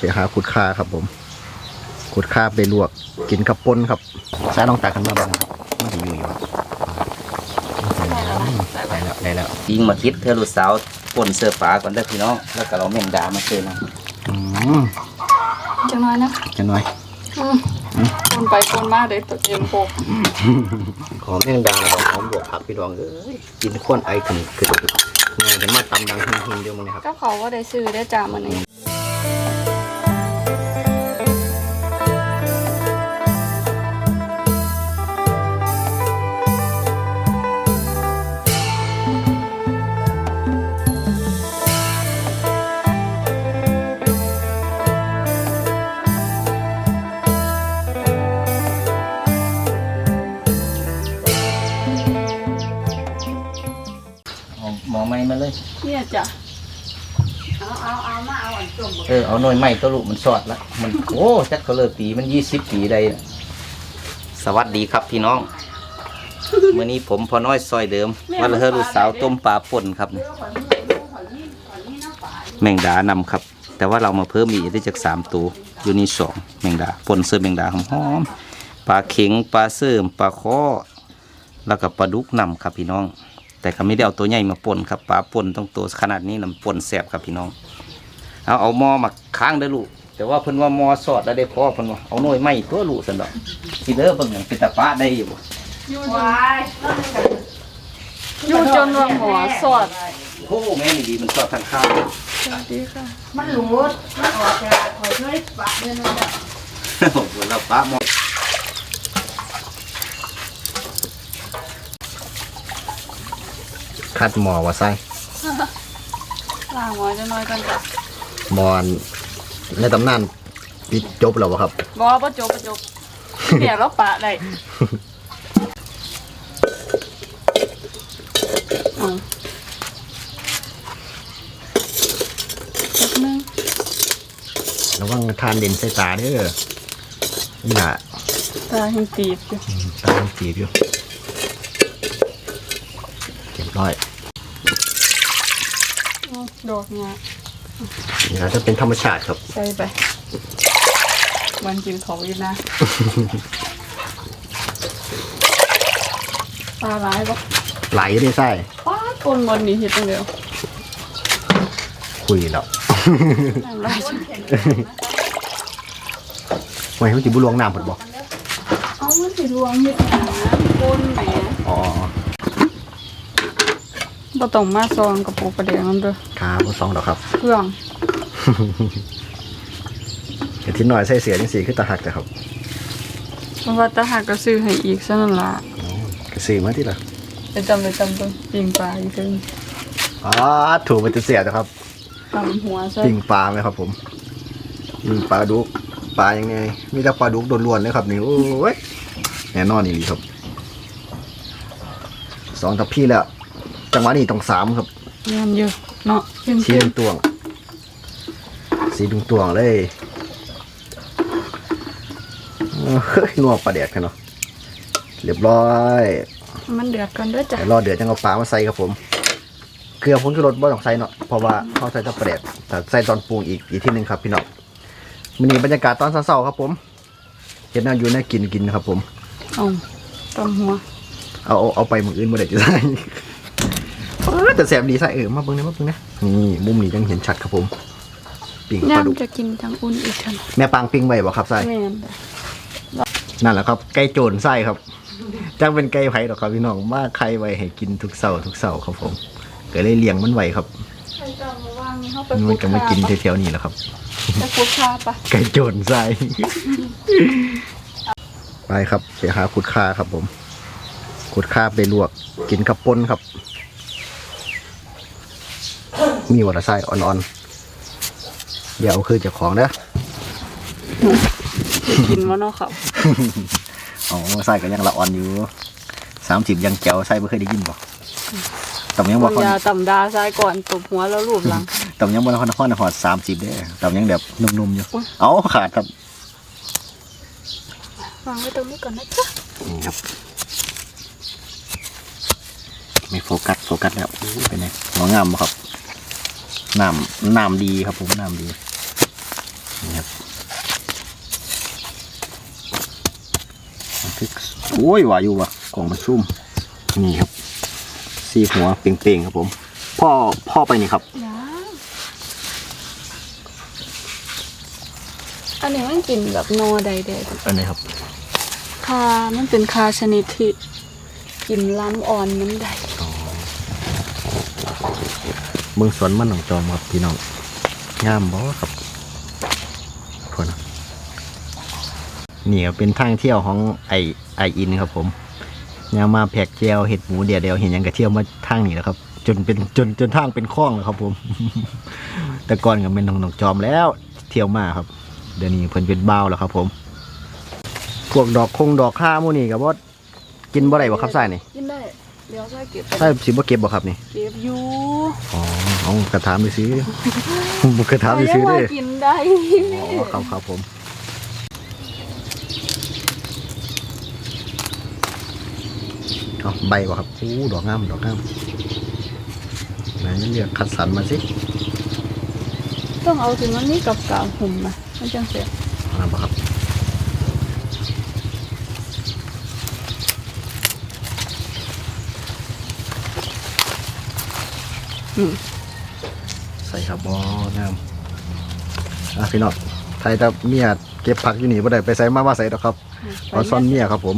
เสียหาขุดคาครับ ผมขุดคาไปลวก กินกับปนครับใส่ลองตักขึ้นมาบ้างครับมันจะอยู่อยู่ครับได้แล้วได้แล้วยิงมาคิดเธอลูกสาวป่นเสื้อฝาก่อนเด้อพี่น้องแล้วก็เราแมงดามาเจอนะอืมจังน้อยนะจะหน่อยคนไปคนมาเลยตัวเองโปกหอมแมงดาแล้วก็หอมบวกผักพี่รองเอ้ยกินข้นไอขึ้นขึ้นงานกันมาตำดังหิงๆเดียวมั้งนะครับก็เขาว่าได้ซื้อได้จ่ามันนี้ นี่ยจ้ะเออเอาหน่วยไม้ตัวลูกมันสอดละมันโอ้จักเขาเลยปีมันยี่สิบปีได้น่ะสวัสดีครับพี่น้องเมื่อนี้ผมพอน้อยซอยเดิมวันละเฮอลูกสาวต้มปลาป่นครับเนี่ยแมงดานำครับ แต่ว่าเรามาเพิ่มอีกได้จากสามตัวอยู่นี่สองแมงดาป่นเสื้อแมงดาหอมๆปลาเข็งปลาเสื่อมปลาข้อแล้วก็ปลาดุกนำครับพี่น้อง แต่ก็ไม่ได้เอาตัวใหญ่มาป่นครับปลาป่นต้องตัวขนาดนี้นำป่นแสบครับพี่น้อง เอาเอาหมอมาค้างได้อลูกแต่ว่าเพิ่นว่าหมอสอดแล้วได้พอเพิ่นว่าเอาหน่วยไม้ตัวลูกสันดอกสิเด้อเบิ่งหยังเป็นตาป้าได้อยู่บ่อยู่จนว่าหมอสอดโอ้แม่นี่ดีมันสอดทางข้าวสวัสดีค่ะมันหลุดมันออกจากขอช่วยปะเดินมาโอ้โหเราป้าหมอ คัดหมอว่าใส่ล่างหมอจะน้อยกันจ้ะหมอนในตำนานปิดจบแล้ววะครับบอกว่าจบบ่จบเดี๋ยวเราปะได้เอาแป๊บนึงระวังทานเด่นใส่ตาเด้อนี่ล่ะตายังตีบอยู่ตายังจีบอยู่เรียบร้อยเอา ดอกเนี่ยนี่ล่ะจะเป็นธรรมชาติครับ ใส่ไปมันกินของอยู่นะ ปลาร้ายปะไหลได้ไส้ป้าต้นบอลนี้เห็ดจังเดียวคุยแล้วน้ำลายจังไว้ให้มันจิบุลวงน้ำผดบอกเอามันสิรวงเห็ดหาก้นแหมอ๋อ บ่ต้องมาซองกับปูประเดี๋ยวมันเด้อครับบ่สองดอกครับ เครื่องเดี๋ยวที่หน่อยใส่เสียจังสีคือตาหักแต่ครับเพราะว่าตาหักก็ซื้อให้อีกซะนั่นล่ะก็ซื้อมาที่ละไปจำไปจำเบิ่งปิงปลาอีกเพิ่นอ๋อถูกมันจะเสียนะครับตำหัวใส่ปิ้งปลาไหมครับ ผมปิ้งปลาดุกปลายังไงมีแต่ปลาดุกล้วนๆเลยครับนี่โอ้ยแน่นอนอีหลีครับสองทับพี่แล้ว จังหวะนี้ต้องสามครับงานเยอะเนาะเพิ่นสีดวงตวง สีดวงตวงเลยเฮ้ยนัวปลาแดกกันเนาะเรียบร้อย มันเดือดกันเด้อจ้ะเดี๋ยวรอเดือดจังเอาปลามาใส่ครับผมเกลือผงชูรสบ่ต้องใส่เนาะเพราะว่าเขาใส่แตะปลาแดกแต่ใส่ตอนปรุงอีกอีกที่หนึ่งครับพี่น้องมันนี่บรรยากาศตอนเช้าๆครับผมเห็นน่าอยู่น่ากินกินครับผมเอาตำหัวเอาเอาเอาไปมืออื่นมาได้จะใส่เออ แต่แสบดีใส่เออมาเบิ่งนะมาเบิ่งนะนี่มุมนี้ยังเห็นชัดครับผมปิ้งปลาดุกย่ำจะกินจังอุ่นอีกคันแม่ปางปิ้งไว้บ่ครับใส่แม่นจ้ะนั่นแหละครับไก่โจรไส้ครับจังเป็นไก่ไผ่หรอกครับพี่น้องมาไข่ไว้ให้กินทุกเสาร์ทุกเสาร์ครับผมก็เลยเลี้ยงมันไว้ครับใครจะมาว่างนี่เฮาไปมันก็มากินแถวๆนี้แหละครับไปขุดคาปะไก่โจรไส้ไปครับเสียหาขุดคาครับผมขุดคาไปลวกกินกับปนครับ มีวัตไส้อ่อนๆ เดี๋ยวเอาคือเจะของเด้อสิกินบ่เนาะครับอ๋อไส้ก็ยังละอ่อนอยู่สามสิบยังแจ๋วไส้ไม่เคยได้ยินบ่ต่ำยังบ่เอาค่อนยาตำดาซ้ายก่อนตบหัวแล้วรูปหลังต่ำยังบ่ค่อนค่อนหอดสามสิบเด้อต่ำยังแบบนุ่มๆอยู่อุ๊ยเอาขาดครับวางไว้ตรงนี้ก่อนนะจ๊ะนี่ครับไม่โฟกัสโฟกัสแล้วอู้เป็นไงหัวงามบ่ครับ น้ำน้ำดีครับผมน้ำดีนี่ครับโอ้ยว่าอยู่ว่ะกล่องมันซุ่มนี่ครับสีหัวเป่งๆครับผม พ่อพ่อไปนี่ครับอันนี้มันกินแบบโนไใดๆอันนี้ครับคามันเป็นคาชนิดที่กินล้ำอ่อนน้ำใด เมืองสวนมันหนองจอมครับพี่น้องงามบ่ครับพนนี่ก็เป็นทางเที่ยวของไอไออินครับผมยามมาแพกเจียวเห็ดหมูเดียวเดียวเห็นยังก็เที่ยวมาทางนี้แล้วครับ จนเป็นจนจนทางเป็นคลองแล้วครับผม แต่ก่อนก็เป็นหนองหนองจอมแล้ว เที่ยวมาครับ เดี๋ยวนี้เพิ่นเป็นเบ้าแล้วครับผมพวกดอกคงดอกข้ามูนี่กับว่ากินบ่ได้บ่ครับใส่นี่กิน เดี๋ยวใส่เก็บไปใส่สิบ่เก็บบ่ครับนี่เก็บอยู่อ๋อเอากระถามไปซื้อ กระถามไปซื้อยังเด้ว่ากินได้อ๋อครับครับผมเอาใบบ่ครับอู้ดอกงามดอกงามไหนเลือกคัดสรรมาสิต้องเอาถึงมันนี่กับกาวหุ่มมามันจังเสียเอาบ่ครับ ใส่ครับบ่งามอะพี่น้องไทยแต่เมียเก็บผักอยู่นี่บ่ได้ไปใส่มาว่าใส่ดอกครับเอาซ่อนเมียครับผม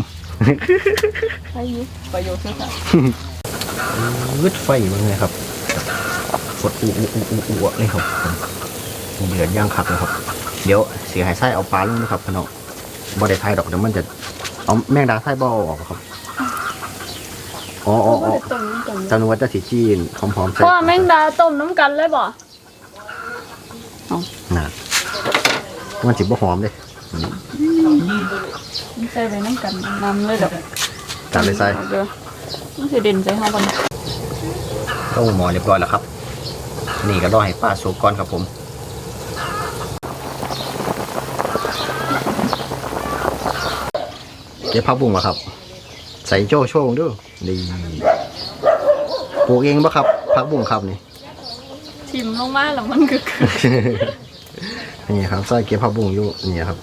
ใช้ยุประโยชน์สุดท้ายวืดไฟมันไงครับกดอูอูอูอูอูเลยครับผมเดือดย่างคักเลยครับ เดี๋ยวเสียหายไส้เอาปลาลงนะครับพี่น้องบ่ได้ไทยดอกเดี๋ยวมันจะเอาแมงดาไส้บ่เอาออกครับ อ๋ออ๋ออ๋อตรงนี้ตรงนี้จำนวนว่าจะสีจีนหอมๆใส่พ่อแมงดาต้มน้ำกันเลยบ่น่ะมันจิบบ่หอมเลยใส่ไปน้ำกันนำเลยดอกจัดเลยใส่เด้อมันสิเด่นใส่ห้าบันต้มหมอเรียบร้อยแล้วครับ นี่ก็รอให้ป้าสุกก่อนครับผมเก็บผักบุ้งมาครับ ใส่โจ้โชว์ด้ วยดีปลูกเองปะครับผักบุ้งครับนี่ทิมลงมาแล้วมันก็คือนี่ครับไส้เก็บผักบุ้งอยู่นี่ครับ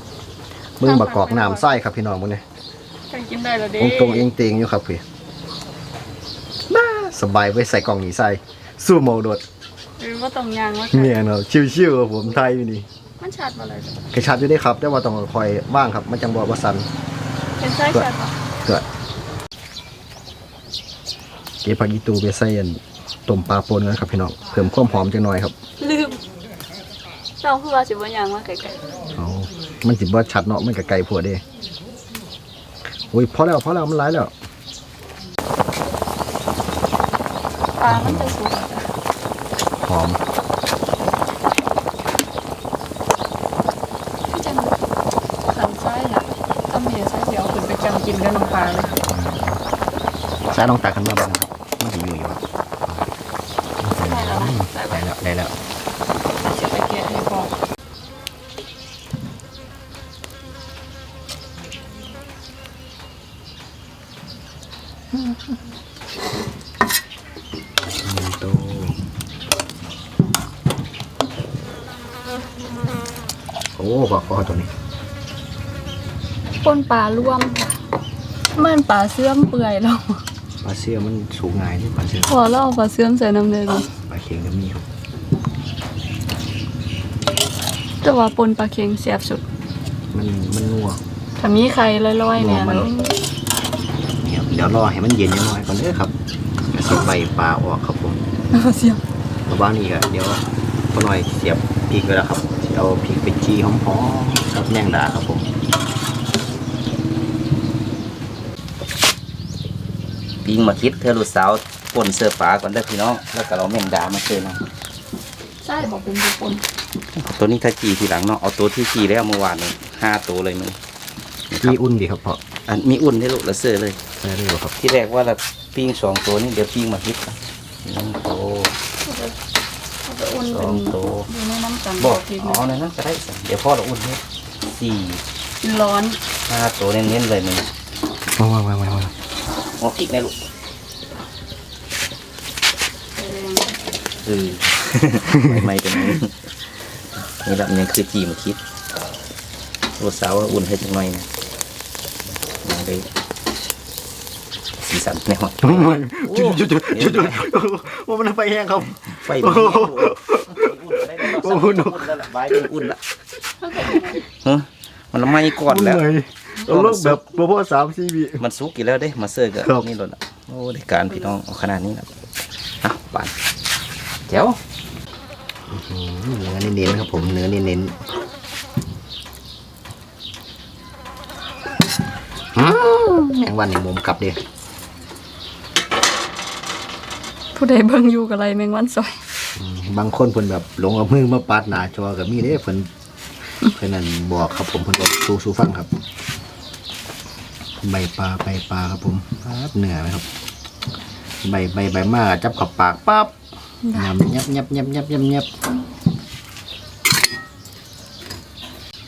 มึงบักกอกน้ำไส้ครับพี่น้องมึงเนี่ยกันกินได้แล้วเด้องตรงเองเตงอยู่ครับพี่บ้าสบายไว้ใส่กล่องหนีไส้สู้โมโดดหรือว่าต้องยางว่าเมียเนาะชิวๆครับผมไทยอยู่นี่มันชัดบ่เลยกระชับอยู่ได้ครับ แต่ว่าต้องคอยว่างครับ มันจังบอกว่าสันเป็นไส้ชัดบ่เกิด เก็บผักอีตูไปใส่อันต้มปลาปนกันครับพี่น้องเพิ่มความหอมจังหน่อยครับลืมเราคือว่าสิบ่ยางว่าไกลเอามันสิบ่ชัดเนาะมันก็ไกลผัวเด้โอ้ยพอแล้วพอแล้วมันหลายแล้วๆปลามันจะสุกอะจ้ะหอมที่จะขันไส้น่ะถ้ามีไส้เดี๋ยวขึ้นไปจำกินกับน้ำปลาเลยใส่ลองตักกันมาบ้างครับมันสิอยู่อยู่ครับ ได้แล้วนะ ได้ได้แล้วได้แล้วเสียไปแกะให้พอมีโตโอ้ปลาคอตัวนี้ปนปลาร่วมค่ะมันปลาเสื่อมเปื่อยแล้วปลาเสื้อมันสูงง่ายนี่ปลาเสื้อพอเราเอาปลาเสื่อมใส่น้ำเลยดิปลาเค็งก็มีครับ แต่ว่าปนปลาเค็งเสียบสุด มันมันนัวถ้ามีใครลอยๆเนี่ยนัวมันเนี่ยครับเดี๋ยวรอให้มันเย็นยังน้อยก่อนเด้อครับก็เสียบใบปลาออกครับผมเสียบระหว่างนี้ก็เดี๋ยวพอหน่อยเสียบพริกไว้แล้วครับเอาพริกไปจี้หอมๆกับแมงดาครับผมปิ้งมาคิดเธอลูกสาวป่นเสื้อฟ้าก่อนเด้อพี่น้องแล้วก็เราแมงดามาเจอเนาะใช่บอกเป็นปน ตัวนี้ถ้าจีทีหลังเนาะเอาตัวที่จีแล้วเมื่อวานเลยห้าตัวเลยมึงนี่ครับจี้อุ่นดีครับเพาะอันมีอุ่นให้ลูกละเสื้อเลยใช่ได้บ่ครับที่แรกว่าเราปิ้งสองตัวนี่เดี๋ยวปิ้งมาคิดกันหนึ่งตัวเขาจะอุ่นสเป็อนงตัวอยู่ในน้ำกันบอกทีอ๋อในนั้นก็ได้สิเดี๋ยวพ่อเราอุ่นให้สี่ร้อนห้าตัวเน้นๆเลยมึงว้าวว้าวว้าวว้าวหัวพริกนะลูกคือไม่ไม่เป็นนี้ นี่แหละนี่คือจีมคิดลูกสาวว่าอุ่นให้จังหน่อยนะมาเลยสีสันในห้องจุดจุดจุดจุดจุดว่ามันไฟแห้งครับไฟมันอุ่นแล้วโอ้โหอุ่นแล้วล่ะบมันอุ่นละฮ้ยมันละไม้ก่อนแล้วเอาลงแบบโปรโพสามซีบีมันสุกกี่แล้วเด้มาเสิร์กับครับนี่รถละโอ้ได้การพี่น้องขนาดนี้นะอะบานแจ๋ว เนื้อเน้นๆครับผมเนื้อเน้นๆอืมแมงวันในมุมกลับดิผู้ใดเบิ่งอยู่กับไรแมงวันซอย บางคนเพิ่นแบบลงเอามือมาปาดหน้าจอกับมีเด้เพิ่นเพิ่นนั่นบอกครับผมเพิ่นบอกสู้สู้ฟังครับ ใบปลาใบปลาครับผมปั๊บเหนือไหมครับ ใบใบใบมาจับเขับปากปั๊บ ยำยับยับยับยับยับยับ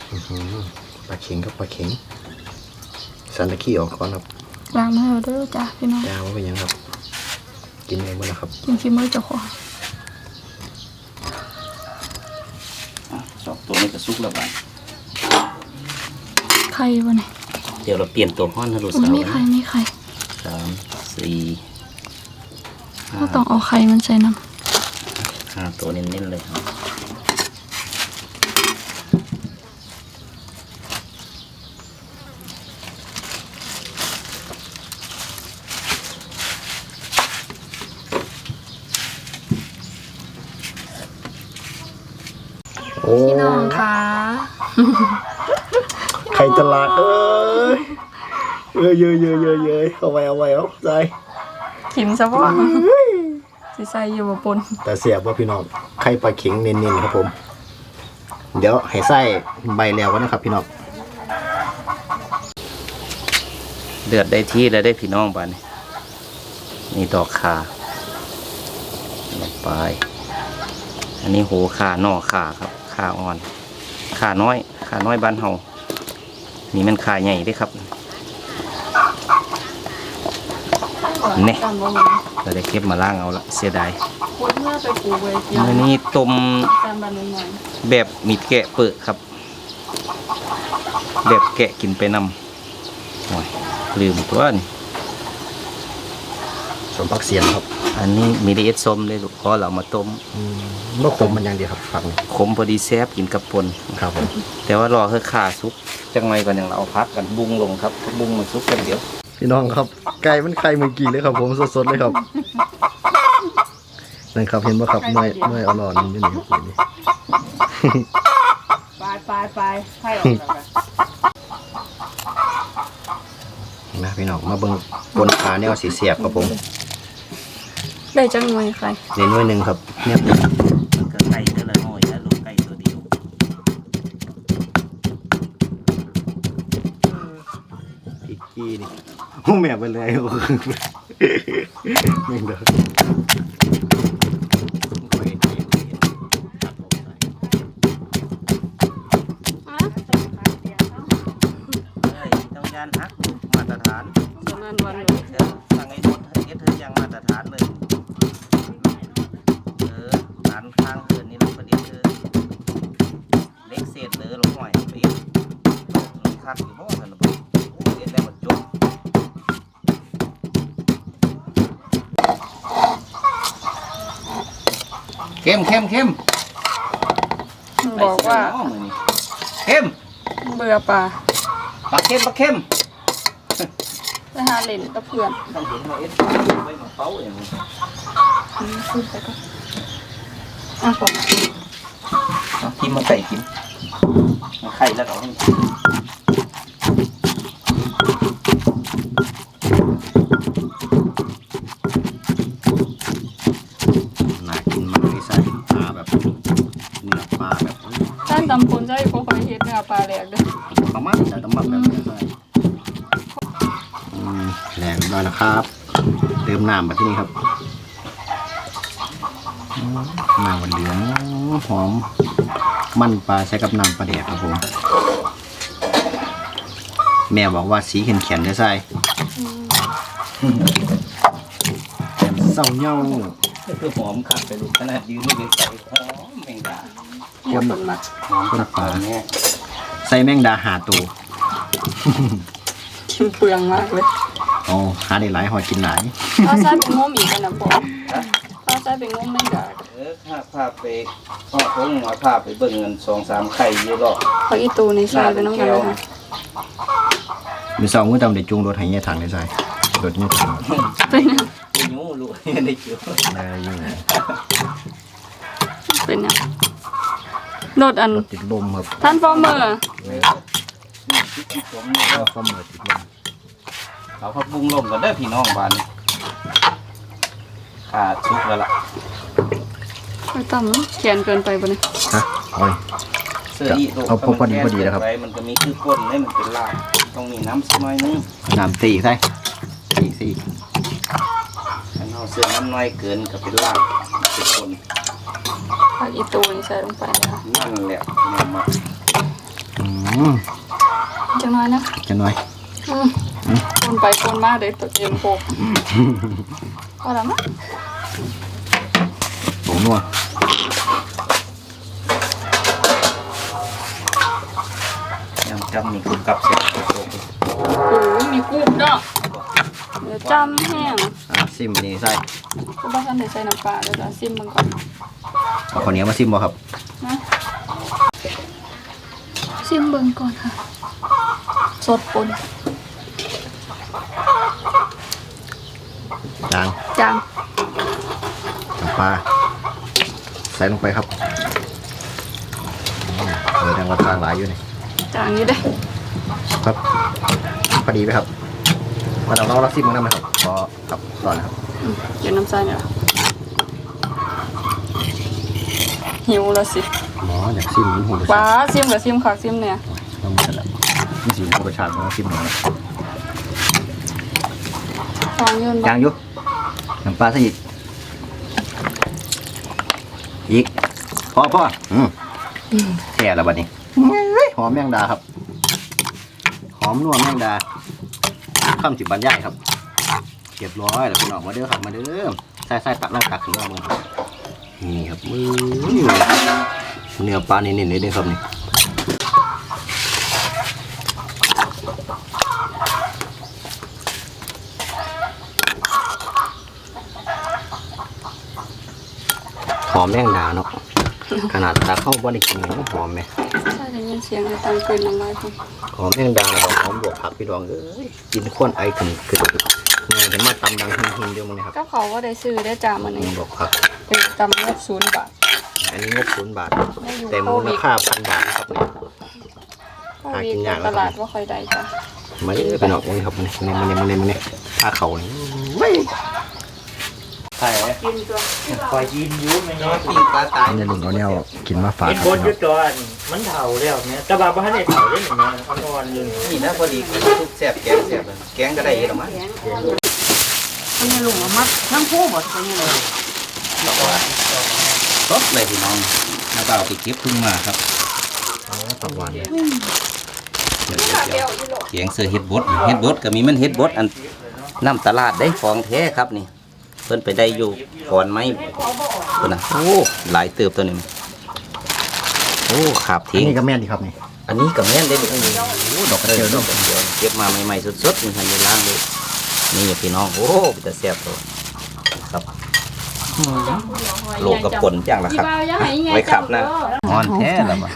อื้อหือปลาเข็งครับปลาเข็งสันตะขี้ออกก่อนครับล้างมือเด้อจ้ะพี่น้องยาวไปยังครับ กินเองหมดแล้วครับ กินขี้มือเจ้าของสองตัวนี้ก็สุกแล้วบานไข่บ่เนี่ยเดี๋ยวเราเปลี่ยนตัวห้อนนะลูกมันสาวมีไข่มีไข่สามสี่ห้าก็ต้องเอาไข่มันใส่น้ ห้าตัวเน้นๆเลยครับโอ้ำพี่น้องคะไข่ตลาดเอ้ยเอ้ยเยอะเยอะเยอะเยอะเอาไว้เอาไว้เอาใจ ขิมซะบ่ สิใส่อยู่บ่ปนแต่เสียบว่าพี่น้องไข่ปลาเข็งเน้นๆครับผม เดี๋ยวให้ไส้ใบแล้วกันนะครับ พี่น้องเดือดได้ที่แล้วได้พี่น้องบานนี้นี่ดอกขาลงไป อันนี้โหขาหน่อขาครับขาอ่อนขาน้อยขาน้อยบ้านเฮานี่มันขาใหญ่เด้ครับ เนี่ยเราได้เก็บมาล่างเอาละเสียดายคนเมื่อไปปลูกไว้เกี่ยวมื่อนี้ต้มตามบ้านหน่อยแบบมีแกะเปิดครับ แบบแกะกินไปนำโอ้ยลืมตัวนี่สมพักเสียนครับ อันนี้มีได้เอ็ดส้มเลยลูกเพราะเรามาต้มเมื่อขมมันอย่างเดียวครับฝักนี่ขมพอดีแซบกินกับปนครับผมแต่ว่ารอให้ขาสุกจังไงก่อนอย่างเราเอาพักกันบุ้งลงครับบุ้งมันสุกกันเดี๋ยว พี่น้องครับ ไก่มันไข่เมื่อกี้เลยครับ ผมสดๆเลยครับนั่นครับเห็นว่าครับเมื่อยเมื่อยเอาหลอดมันอยู่นี่ครับนี่ไปไปไปให้ออกแล้วกันนะพี่น้องมาเบิ่งบนขาเนี่ยสีเสียบครับผม ได้จังหน่วยไข่เน้นไว้หนึ่งครับเนี่ย กี้นี่โอ้แม่ไปเลยโอ้แม่งเด้อ เอ้ยต้องยานฮักลูกมาตรฐาน สนั่นวัน เธอสั่งไอ้ทศเอ็ดเธอยังมาตรฐานเลย เออร้านข้างเดินนี่เราประเดี๋ยวเธอเล็กเศษเลยลงหน่อยไปอีกมันคักอยู่บ่กันนะบ่โอ้เอ็ดแล้วมันจบ เข้มเข้มเข้มบอกว่าไปสิเนะมื้อนี้เข้มเบื่อปลาปลาเข้มปลาเข้มไปหาเล่นกับเพื่อนต้องเห็นเราเอ็ดไว้มาเป้าอย่างนี้อะผมเอากินมาใส่กินมาไข่แล้วเอาให้น่ คอยเฮ็ดเนื้อปลาแหลกเด้อประมาณแต่ต้องหมักแบบนี้ใส่อืมแหลกได้แล้วครับ เติมน้ำมาที่นี่ครับอืมน้ำเหลืองหอม มันปลาใช้กับน้ำปลาแดกครับผม แม่บอกว่าสีเข็นๆได้ใส่เศร้าเน่าคือหอมขัดไปลูกขนาดยืนไม่ได้ใส่หอมแมงดาคนคนมาหอมขัดปลาเนี่ย ใส่แมงดาหาตัวกินเปลืองมากเลยอ๋อหาได้หลายหอยกินหลายเอาใส่เป็นงมอีกกันนะปอเอาใส่เป็นงมแมงดาเออพาพาไปพ่อผมมาพาไปเบิ่งเงินสองสามไข่อยู่หรอกผักอีตูนี่ใส่ไปน้องกันนะคะมีสองมื้อจำได้จุงรถให้เนี่ยถังได้ใส่รถเนี่ยถังเป็นหยังไปยูรู้ได้เกี่ยวได้อยู่เป็นหยั งโดดอันรถติดลมครับท่านฟอร์เมอร์ผมนี่ก็ก็เมื่อติดลมเอาพักบุ้งลมกันเด้อพี่น้องบ้านนี้ขาดชุกแล้วล่ะไปต่ำเนอะแขนเกินไปปะเนี่ยฮะโอ้ยเสื้ออีโดเอาพอดีพอดีนะครับ ไว้มันก็มีคือก้นให้มันเป็นลายต้องมีน้ำสักหน่อยนึงน้ำตีใส่ตีสี่ถ้าเอาเสื้อน้ำน้อยเกินก็เป็นลายเป็นคน ผักอีตูนี่ใส่ลงไปนะคะนั่นแหละเนี่ยมาอืมจังน้อยนะจะหน่อยอืมคนไปคนมาเลยตัวเองโคกพอแล้วมั้ยผงนัวยำจำนี่คือกับเสียโตโอ้ยมีกูบเนาะเดี๋ยวจำแห้งอะซิมนี่ใส่ก็บ้านได้ใส่น้ำปลาเดี๋ยวจะซิมมันก่อน เอาข้าวเหนียวมาซิมบ่ครับนะซิมเบิ่งก่อนค่ะ สดปนจางจางน้ำปลาใส่ลงไปครับอืมเออแตงว่าทางหลายอยู่นี่จางอยู่เด้ครับพอดีไหมครับมันเอาเราลักซิมมึงได้ไหมครับขอครับก่อนนะครับอืมเดี๋ยวน้ำใส่เนี่ย หิวแล้วสิหมออยากซิมมันหูรสว้าชาติซิมกับซิมคักซิมเนี่ยต้องมีแล้วนี่สีหูรสชาติมันซิมหน่อยฟองยืนบ่ยางอยู่น้ำปลาใส่อีกอีกพอพออืมแค่แล้วบัดนี้เฮ้ยหอมแมงดาครับ หอมนัวแมงดาข้ามจิบบรรยายครับเรียบร้อยแล้วพี่น้องมาเด้อครับมาเด้อใส่ใส่ตักนั่งตักขึ้นมาเมือครับ นี่ครับมือเนื้อปลาเน้นๆเลยเด้อครับนี่หอมแมงดาเนาะขนาดตาเข้าบ่ได้กินยังหอมไหมใช่ได้ยินเสียงในตังเกินน้ำลายพุ่งหอมแมงดาแล้วก็หอมบวกผักพี่รองเอ้ยกินข้วนไอขึ้นขึ้น เนี่ยจะมาตำดังหินๆเดียวมึงนะครับก็เขาว่าได้ซื้อได้จ่ามันนี่นี่บอกผักเป็นจำงบศูนย์บาท อันนี้งบศูนย์บาท ไม่อยู่แต่โคมูลวิดค่าพันบาทนะครับเนี่ย โควิดในตลาดว่าค่อยได้จ้ะมาเด้อพี่น้องนี่ครับมันนี่มันนี่มันนี่มันนี่ผ้าเขานี่เว้ย ใช่ไหมกินตัวคอยยินอยุ่ไม่น้น้ออยยปิ้งปลาตายอันนี้ลุงเขาเนี่ยกินมาฝากเห็นครับบนพี่ยุน้องจอนมันเผาแล้วเนี่ยแต่บาบ้านเนี่ยเผาได้หนึ่งนะอ่อนๆอยู่นี่นะพอดีคือทุกแซ่บแกงแซ่บเลยแกงก็ได้เยอะหรอมั้งเป็นยังลุงเอามัดทั้งคู่หมดเป็นยังไงสดเลยพี่น้องน้าบ่าวไปเก็บพึ่งมาครับผักหวานเนี่ยเดี๋ยวเดี๋ยวเดี๋ยวเขียงเสือเฮ็ดบดเฮ็ดบดก็มีมันเฮ็ดบดอันน้ำตลาดได้ของแท้ครับนี่ เพิ่นไปได้อยู่ก่อนไหมเพิ่นน่ะโอ้หลายเติบตัวนี้โอ้ขาบอันทิ้งนี้ก็แม่นดีครับนี่อันนี้ก็แม่นได้ลูกโอ้ดอกกระเจียวดด้อวกยกระเจียวเก็บมาใหม่ๆสดๆนี่ทันได้ล้างเลยนี่พี่น้องโอ้จะแซ่บตัวครับโลกับผลอย่างละครับไว้ขับนะฮ้อนแท้แล้วบ่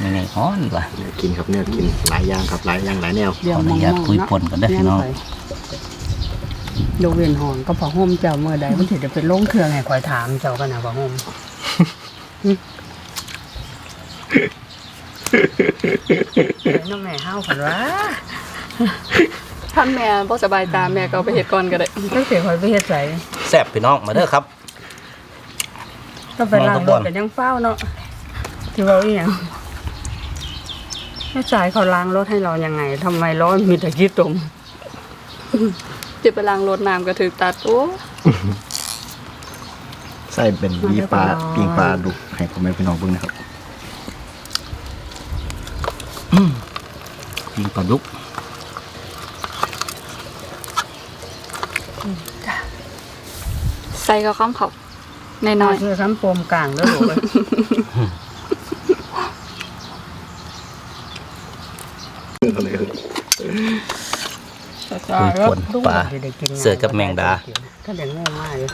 นี่นี่ฮ้อนว่ะกินครับเนี่ยกินหลายอย่างครับหลายอย่างหลายแนวขออนุญาตคุยผลกันได้อพี่น้อง ดูเวียนหอนก็พอห่มเจ้าเมื่อใดมันถึงจะเป็นลงเครื่องให้คอยถามเจ้ากันนะพอห่มน้องแม่ห้าวผันวะท่านแม่บ่สบายตาแม่ก็เอาไปเฮ็ดก่อนก็ได้ก็เสียคอยไปเฮ็ดใส่แซ่บพี่น้องมาเด้อครับก็ไปล้างรถกันยังเฝ้าเนาะที่ว่าอีหยังแม่สายเขาล้างรถให้เรายังไงทำไมร้อนมีแต่ขี้ตุ่ม จะไปล้างรถน้ำก็ถือตัดโอ้ใส่เป็นวีปลาปิ้งปลาดุกให้พ่อแม่พี่น้องเบิ่งนะครับปิ้งปลาดุกใส่กับข้ามเขาในน้อยเพื่อคำโปมกลางแล้วลูกเอ้ยเคุยปนปลาได้กินเสือกับแมงดาถ้าเด็กง่ายมากเลย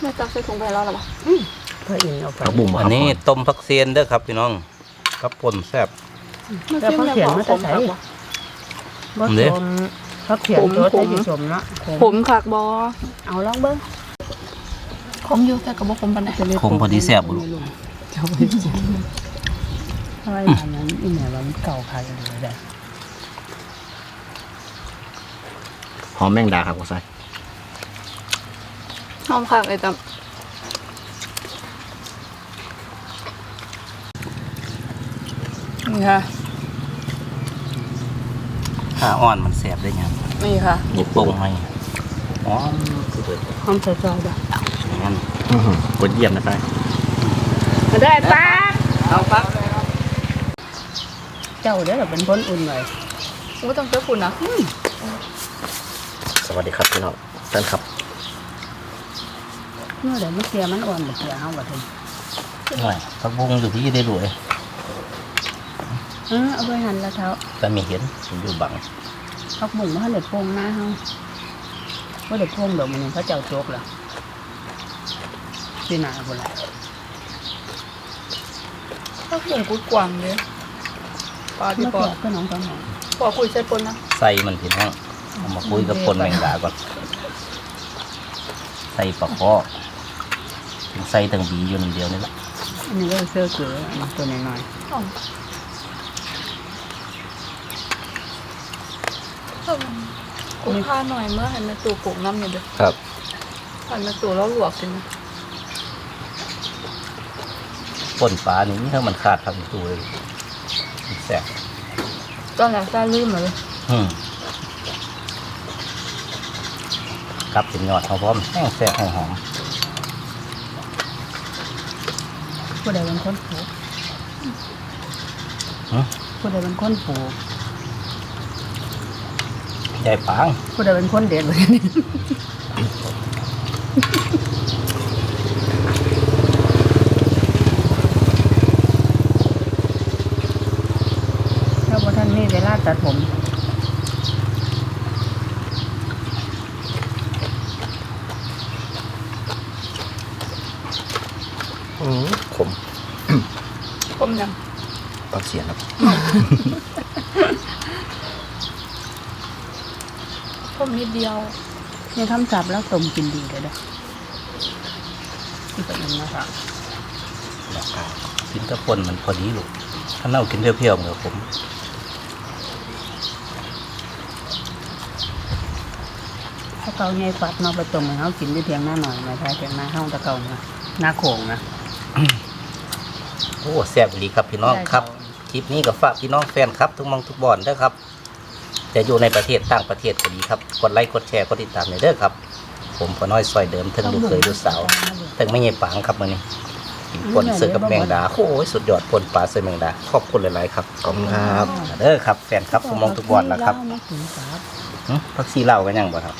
ไม่ตักใส่ถุงไปแล้วหรอปะเพื่ออินเอาไปผักบุ้งบ่คอัรันบนี้ต้มผักเซียนเด้อครับพี่น้องกับป่นแซ่บแล้วเขาเขียนมาแต่ใส่บ่เด้ชมเขาเขียนตัวแต่สิชมเนาะผมคักบอเอาลองเบิ่งผมอยู่แต่กับบ่ผมปานใดคงพอดีแซ่บบุรุษเจ้าไปกินอะไรอันนั้นอีแม่ว่ามันเก่าใครเลยได้ หอมแมงดาครับบ่ใส่หอมคักไอ้ตํนี่ค่ะข้าอ่อนมันแซ่บได้ยังนี่ค่ะนี่ปรุงให้อ๋อคือเปิดหอมซอยๆบ่อย่างนั้นอื้อหือกดเยี่ยมนะใส่ได้ป้าเอาปักเจ้าเด้อเป็นคนอุ่นหน่อยโอ้ต้องเจอคุณนะส วัสดีครับพี่น้องท่านครับเมื่อใดมันเสียมันอ่อนบ่เสียเฮาบ่ถึงหน่อยผักบุ้งอยู่ที่ได้รวยเออเอาไว้หั่นแล้วเท้าแต่ไม่เห็นมันอยู่บังพักบุ้งมาให้เด็ดโป่งหน้าเฮาว่าเด็ดโป่งดอกมันยังเขาเจ้าโจกล่ะพี่นาพุ่นล่ะถ้าหมูกุดกวางเลยปลาที่แล้วปอก็ก็น้องก็น้องปอคุยใส่ปนนะใส่มันพี่น้อง เอามาคุยกับป่นแมงดาก่อน ใส่ปลาคอถึงใส่ตั้งบีอยู่นิดเดียวนี่แหละอันนี้ก็เสื้อเกลืออันนี้ตัวน้อยกุ้งข้าหน่อยเมื่อหันมาตู่ปลูกน้ำอยู่เด้อครับหันมาตู่แล้วลวกกินนะป่นปลานี่ถ้ามันขาดทางตัวเลยแซ่บตอนแรกจ้าลืมมาเลยอืม กลับเป็นยอดเขาพร้อมแห้งแซ่บแห้งหอมๆผู้ใดเป็นคนปลูกฮะผู้ใดเป็นคนปลูกใหญ่ปางผู้ใดเป็นคนเด็ดไว้นี่แล้วพอท่านนี่เวลาตัดผม อืมขม ต้มย ปักเสียนครับำ ต้มนิดเดียวนี่ทำสับแล้วต้มกินดีเลยเด้อที่เป็นนั้นนะครับกินกับป่นมันพอดีลูกถ้าเน่ากินเปรี้ยวๆเหมือนผมถ้าเกาใหญ่ฟัดเนาะไปต้มให้เขากินด้วยเพียงหน้าหน่อยมาใช่เพียงหน้าห้องตะเกานะหน้าโขงนะโอ้แซ่บดีครับพี่น้องได้ครับ ครับคลิปนี้ก็ฝากพี่น้องแฟนครับ ทุกหมองทุกบอนเด้อครับ จะอยู่ในประเทศต่างประเทศก็ดีครับ กดไลค์กดแชร์กดติดตามในอยเด้อครับ ผมพอน้อยซอยเดิมทั้งลูกเคยลูกสาวทั้งไม่ใช่ปังครับมื้อนี้กินป่นเสือกับแมงดาโอ้ยสุดยอดป่นปลาเสือแมงดาขอบคุณหลายๆครับขอบคุณครับเด้อครับ แฟนครับทุกหมองทุกบอนนะครับไม่ถึงครับหึพักซีเหล้ากันยังบ่ครับ